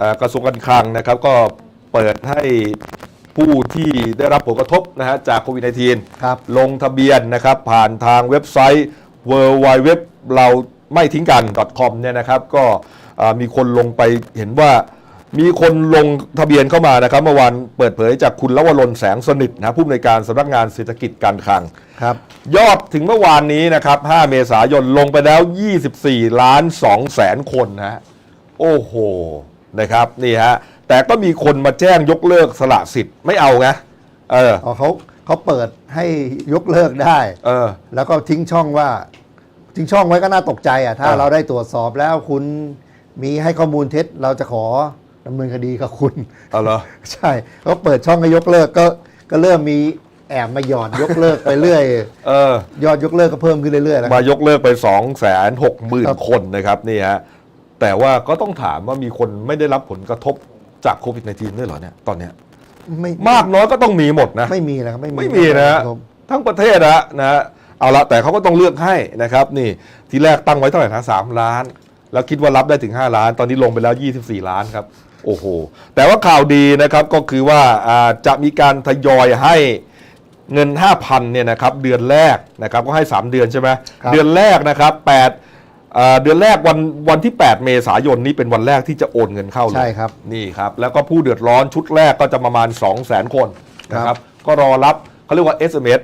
เอ่อกระทรวงการคลังนะครับก็เปิดให้ผู้ที่ได้รับผลกระทบนะฮะจากโควิด -19 ครับลงทะเบียนนะครับผ่านทางเว็บไซต์ w w w เราไม่ทิ้งกัน .com เนี่ยนะครับก็เอ่อมีคนลงไปเห็นว่ามีคนลงทะเบียนเข้ามานะครับเมื่อวานเปิดเผยจากคุณลวรนแสงสนิทนะผู้อำนวยการสำนักงานเศรษฐกิจการคลังครับยอดถึงเมื่อวานนี้นะครับ 5 เมษายนลงไปแล้ว 24 ล้าน2แสนคนนะฮะโอ้โห นะครับนี่ฮะแต่ก็มีคนมาแจ้งยกเลิกสละสิทธิ์ไม่เอาไงเออ อ๋อเขาเขาเปิดให้ยกเลิกได้ เออ แล้วก็ทิ้งช่องว่า ทิ้งช่องไว้ก็น่าตกใจอะ ถ้าอ่าเราได้ตรวจสอบแล้วคุณมีให้ข้อมูลเท็จเราจะขอดำเนินคดีกับคุณ เอาเหรอ ใช่เขาเปิดช่องให้ยกเลิกก็ก็เริ่มมีแอบมาหยอดยกเลิกไปเรื่อย เออ ยอดยกเลิกก็เพิ่มขึ้นเรื่อยๆแล้ว มายกเลิกไป 2 6 0 0 0ครับ0คนนะครับนี่ฮะ แต่ว่าก็ต้องถามว่ามีคนไม่ได้รับผลกระทบจากโควิด -19 ด้วยเหรอเนี่ยตอนเนี้ยไม่มากน้อยก็ต้องมีหมดนะ ไม่มีนะครับไม่มีไม่มีนะฮะครับทั้งประเทศนะนะฮะเอาละแต่เขาก็ต้องเลือกให้นะครับ นี่ทีแรกตั้งไว้เท่าไหร่นะสามล้าน แล้วคิดว่ารับได้ถึง 5 ล้าน ตอนนี้ลงไปแล้ว 24 ล้านครับ โอ้โห แต่ว่าข่าวดีนะครับก็คือว่าอ่าจะมีการทยอยให้เงิน 5,000เนี่ยนะครับเดือนแรกนะครับก็ให้ 3 เดือนใช่ไหมครับ เดือนแรกนะครับ8อ่า เดือนแรกวันวันที่ 8 เมษายนนี้เป็นวันแรกที่จะโอนเงินเข้าเลยใช่ครับนี่ครับแล้วก็ผู้เดือดร้อนชุดแรกก็จะประมาณ 2 0 0 0 0 0 คนนะคครัรับบก็รอรับเขาเรียกว่า SMS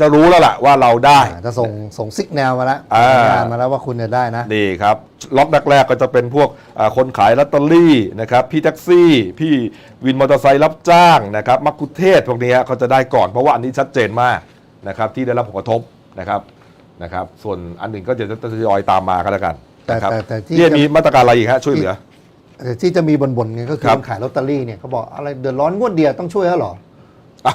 จะรู้แล้วล่ะว่าเราได้อ่าจะส่งส่งซิกแนวมาแล้วอ่าสัญญาณมาแล้วว่าคุณจะได้นะนี่ครับล็อตแรกๆก็จะเป็นพวกอ่าคนขายลอตเตอรี่นะครับพี่แท็กซี่ พี่วินมอเตอร์ไซค์รับจ้างนะครับมักคุเทศก์พวกนี้เขาจะได้ก่อนเพราะว่าอันนี้ชัดเจนมากนะครับที่ได้รับผลกระทบนะครับ นะครับ ส่วนอันหนึ่งก็จะทยอยตามมาก็แล้วกันแต่นะครับแต่แต่ที่ที่มีมาตรการอะไรอีกฮะช่วยเหลือ แต่ที่จะมีบ่นๆไงก็คือครับ คนขายลอตเตอรี่เนี่ยเขาบอกอะไรเดือดร้อนงวดเดียวต้องช่วยเขาเหรอ อะ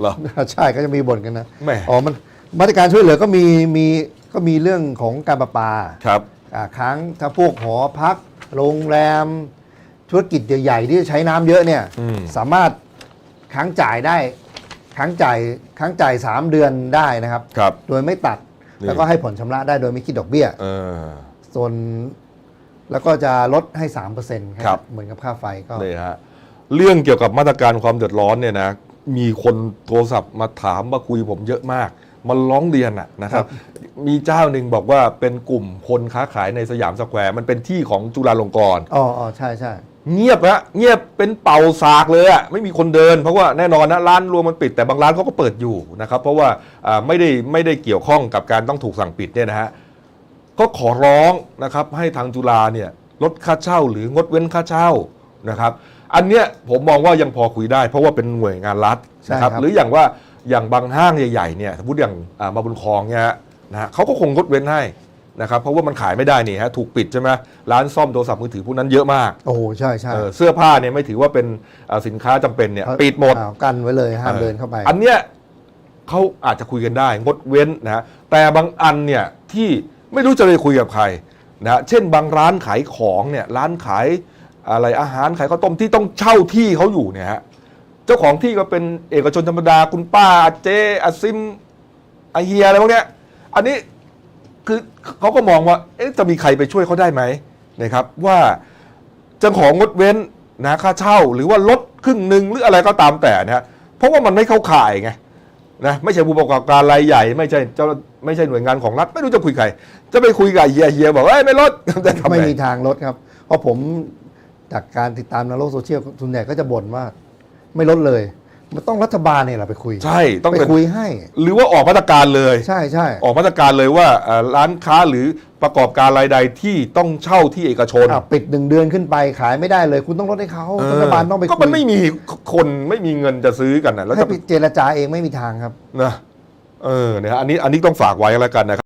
เหรอ ใช่ก็จะมีบ่นกันนะแหม่ อ๋อมันมาตรการช่วยเหลือก็มีมีก็มีเรื่องของการประปาครับ อ่าค้างถ้าพวกหอพัก โรงแรม ธุรกิจใหญ่ๆที่ใช้น้ำเยอะเนี่ยอืม สามารถค้างจ่ายได้ค้างจ่ายค้างจ่าย 3 เดือนได้นะครับ ครับ โดยไม่ตัดนี่ แล้วก็ให้ผ่อนชำระได้โดยไม่คิดดอกเบี้ยเออส่วนแล้วก็จะลดให้3%เปอร์เซ็นต์ครับเหมือนกับค่าไฟก็เลยฮะเรื่องเกี่ยวกับมาตรการความเดือดร้อนเนี่ยนะมีคนโทรศัพท์มาถามมาคุยผมเยอะมาก มันร้องเรียนอะนะครับ มีเจ้าหนึ่งบอกว่าเป็นกลุ่มคนค้าขายในสยามสแควร์ มันเป็นที่ของจุฬาลงกรณ์อ๋ออ๋อใช่ใช่ เงียบฮะเงียบเป็นเป่าสากเลยอะไม่มีคนเดิน เพราะว่าแน่นอนนะร้านรวมมันปิดแต่บางร้านเขาก็เปิดอยู่นะครับ เพราะว่าอ่าไม่ได้ไม่ได้เกี่ยวข้องกับการต้องถูกสั่งปิดเนี่ยนะฮะก็ขอร้องนะครับให้ทางจุฬาเนี่ยลดค่าเช่าหรืองดเว้นค่าเช่านะครับ อันเนี้ยผมมองว่ายังพอคุยได้ เพราะว่าเป็นหน่วยงานรัฐนะครับ หรืออย่างว่าอย่างบางห้างใหญ่ๆเนี่ยสมมติอย่างอ่ามาบุญคลองเนี่ยฮะนะฮะเขาก็คงงดเว้นให้ นะครับเพราะว่ามันขายไม่ได้นี่ฮะถูกปิดใช่ไหมร้านซ่อมโทรศัพท์มือถือพวกนั้นเยอะมากโอ้โหใช่ใช่เออเสื้อผ้าเนี่ยไม่ถือว่าเป็นเอ่อสินค้าจำเป็นเนี่ยเขาปิดหมดอ่ากันไว้เลยห้ามเดินเข้าไปอันเนี้ยเขาอาจจะคุยกันได้งดเว้นนะฮะแต่บางอันเนี่ยที่ไม่รู้จะไปคุยกับใครนะฮะเช่นบางร้านขายของเนี่ยร้านขายอะไรอาหารขายข้าวต้มที่ต้องเช่าที่เขาอยู่เนี่ยฮะเจ้าของที่ก็เป็นเอกชนธรรมดาคุณป้าเจ๊อาซิมอาเฮียอะไรพวกเนี้ยอันนี้ คือเขาก็มองว่าเอ๊ะจะมีใครไปช่วยเขาได้ไหมนะครับว่าจะของงดเว้นนะค่าเช่า หรือว่าลดครึ่งหนึ่งหรืออะไรก็ตามแต่นะฮะเพราะว่ามันไม่เข้าข่ายไงนะไม่ใช่ผู้ประกอบการรายใหญ่ ไม่ใช่เจ้าไม่ใช่หน่วยงานของรัฐไม่รู้จะคุยใคร จะไปคุยกับเฮียเฮียบอกว่าเอ้ไม่ลดจะทำไม่ไงมีทางลดครับ เพราะผมจากการติดตามในโลกโซเชียลส่วนใหญ่ก็จะบ่นว่าไม่ลดเลย มันต้องรัฐบาลเนี่ยแหละไปคุยใช่ต้องไปเป็น คุยให้ หรือว่าออกมาตรการเลย ใช่ใช่ ออกมาตรการเลยว่าเอ่อร้านค้าหรือประกอบการรายใดที่ต้องเช่าที่เอกชนอะปิดหนึ่งเดือนขึ้นไปขายไม่ได้เลย คุณต้องลดให้เขาเออรัฐบาลต้องไปก็คุมันยไม่มีคนไม่มีเงินจะซื้อกันนะแล้วให้จะไปเจรจาเองไม่มีทางครับ นะเออเนี่ยฮะอันนี้อันนี้ต้องฝากไว้แล้วกันนะครับ